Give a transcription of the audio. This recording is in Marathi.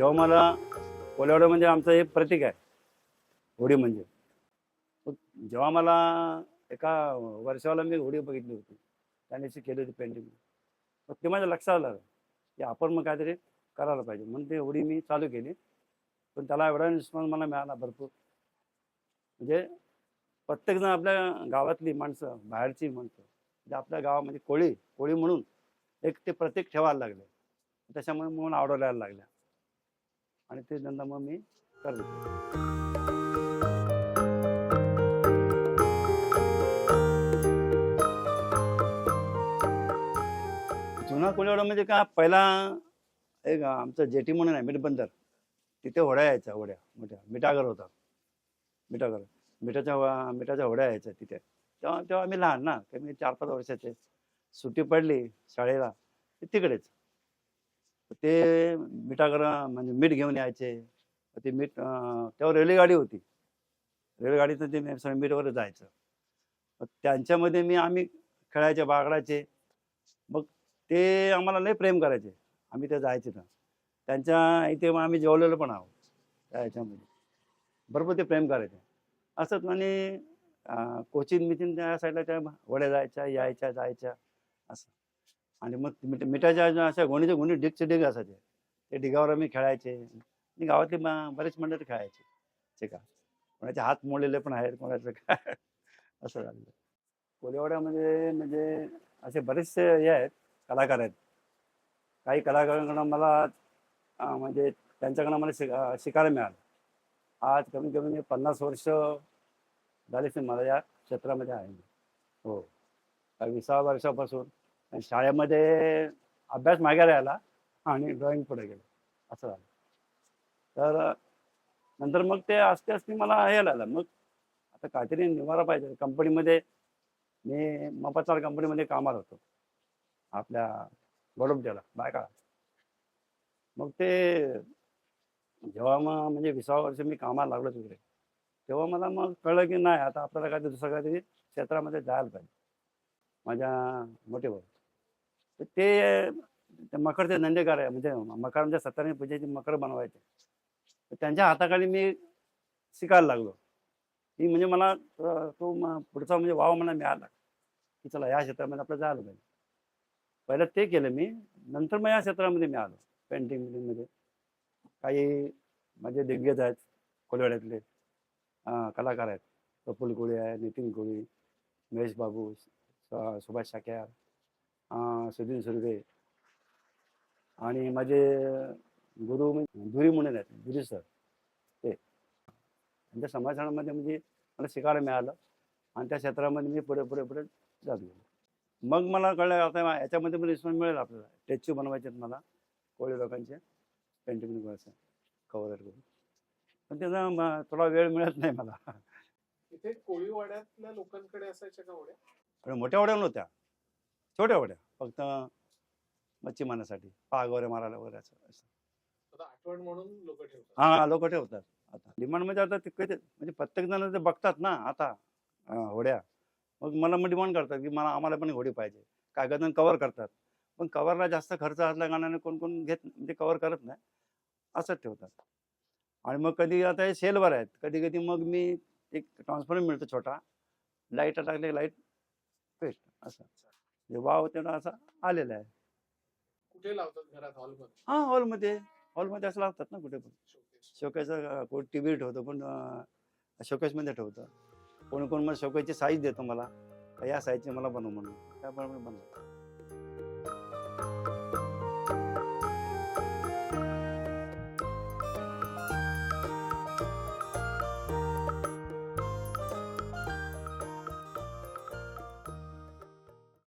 जेव्हा मला कोल्यावडा म्हणजे आमचं हे प्रतीक आहे. होडी म्हणजे. जेव्हा मला एका वर्षाला मी होडी बघितली होती. त्यानेशी केली होती पेंटिंग मग ते माझ्या लक्षात आलं. की आपण मग काहीतरी करायला पाहिजे. म्हणून ते होडी मी चालू केली. पण त्याला एवढा रिस्पॉन्स मला मिळाला भरपूर. म्हणजे प्रत्येकजण आपल्या गावातली माणसं बाहेरची माणसं म्हणजे आपल्या गावामध्ये कोळी कोळी म्हणून एक ते प्रतीक ठेवायला लागले. त्याच्यामुळे म्हणून आवडवायला लागल्या. आणि ते धंदा मग मी करतो. जुना कोळीवाडा म्हणजे का पहिला एक आमचं जेटी म्हणून आहे मीठ तिथे होड्या यायच्या होड्या मोठ्या. मिठागर होता. मिठागर. मिठाच्या वा- मिठाच्या होड्या यायच्या तिथे. तेव्हा तेव्हा आम्ही लहान ना कमी चार पाच वर्षाचे. सुट्टी पडली शाळेला तिकडेच. ते मिठागर म्हणजे मीठ घेऊन यायचे. ते मीठ तेव्हा रेल्वेगाडी होती. रेल्वेगाडीतून ते सगळं मीठवर जायचं. मग त्यांच्यामध्ये मी आम्ही खेळायचे बागडायचे. मग ते आम्हाला लय प्रेम करायचे. आम्ही ते जायचे ना त्यांच्या इथे मग आम्ही जेवलेलो पण आहोत. त्या ह्याच्यामध्ये. भरपूर ते प्रेम करायचे. असंच आणि कोचिन मिचिन त्या साईडला त्या वड्या जायच्या यायच्या जायच्या. असं. आणि मग मिठ मिठाच्या अशा गोणीच्या गोणी डिगचे डिग असायचे. ते डिगावर आम्ही खेळायचे. आणि गावातली बरेच मंडळी खेळायचे. ते का कोणाचे हात मोडलेले पण आहेत कोणाचं काय. असं झालं कोलेवाड्यामध्ये म्हणजे, म्हणजे असे बरेचसे हे आहेत कलाकार आहेत. काही कलाकारांकडून मला म्हणजे त्यांच्याकडनं मला शिक शिकायला मिळालं. आज कमीत कमी पन्नास वर्ष झालीच मला या क्षेत्रामध्ये आहे. हो. काही विसाव्या वर्षापासून आणि शाळेमध्ये अभ्यास मागे राहिला आणि ड्रॉइंग पुढे गेलं. असं झालं. तर नंतर मग ते असते असते मला हे आलं मग आता काहीतरी निवारा पाहिजे. कंपनीमध्ये मी मपाचार कंपनीमध्ये कामाला होतो. आपल्या वडोमट्याला बायका. मग ते जेव्हा मग म्हणजे विसाव्या वर्ष मी कामाला लागलो तिकडे तेव्हा मला मग कळलं की नाही आता आपल्याला काहीतरी दुसरं काहीतरी क्षेत्रामध्ये जायला पाहिजे. माझ्या मोठे भाऊ. ते ते मकरचे धंदेकार आहे. म्हणजे मकरांच्या सत्ताने पूजेचे मकर बनवायचे. तर त्यांच्या हाताखाली मी शिकायला लागलो. की म्हणजे मला तो पुढचा म्हणजे वाव मला मिळाला. की चला या क्षेत्रामध्ये आपलं जायला पाहिजे. पहिलं ते केलं मी. नंतर मग या क्षेत्रामध्ये मी आलो. पेंटिंगमध्ये. काही माझे दिग्गज आहेत. कोलवाड्यातले कलाकार आहेत. प्रफुल कोळी आहे नितीन कोळी महेश बाबू सुभाष शाक्यार सुधीर सुर्वे. आणि माझे गुरु म्हणजे धुरी म्हणून आहेत धुरी सर. ते. त्यांच्या समाजामध्ये म्हणजे मला शिकायला मिळालं. आणि त्या क्षेत्रामध्ये मी पुढे पुढे पुढे जात गेलो मग मला कळलं आता याच्यामध्ये पण रिस्पॉन्स मिळेल आपल्याला. स्टॅच्यू बनवायचे आहेत मला. कोळी लोकांचे. पेंटिंग करायचं कवर करून. पण त्याचा थोडा वेळ मिळत नाही मला. इथे कोळीवाड्यातल्या लोकांकडे असायच्या का मोठ्या वड्या नव्हत्या. छोट्या वड्या फक्त मच्छी मारण्यासाठी. पाग वगैरे मारायला वगैरे असं. आठवण म्हणून लोक ठेवतात. हा लोक ठेवतात. आता डिमांड म्हणजे आता ते ते- म्हणजे प्रत्येक जण ते बघतात ना आता अं, होड्या. मग मला मग डिमांड करतात की मला आम्हाला पण होडी पाहिजे. जण कव्हर करतात. पण कव्हरला जास्त खर्च असल्या कारणाने कोण कोण घेत म्हणजे कव्हर करत नाही. असंच ठेवतात. आणि मग कधी आता हे सेलवर आहेत. कधी कधी मग मी एक ट्रान्सफॉर्मर मिळतो छोटा. लाइट टाकले लाइट पेस्ट असं. म्हणजे वाव तेवढा असा आलेला आहे. कुठे लावतात घरात हॉलमध्ये? हा हॉलमध्ये. हॉलमध्ये असं लागतात ना कुठे पण. शोकेस कोण टी व्ही ठेवतो कोण शोकेसमध्ये ठेवतं. कोण कोण मग शोकेची साईज देतो मला. या साईजची मला बनव म्हणून. त्याप्रमाणे बनवतो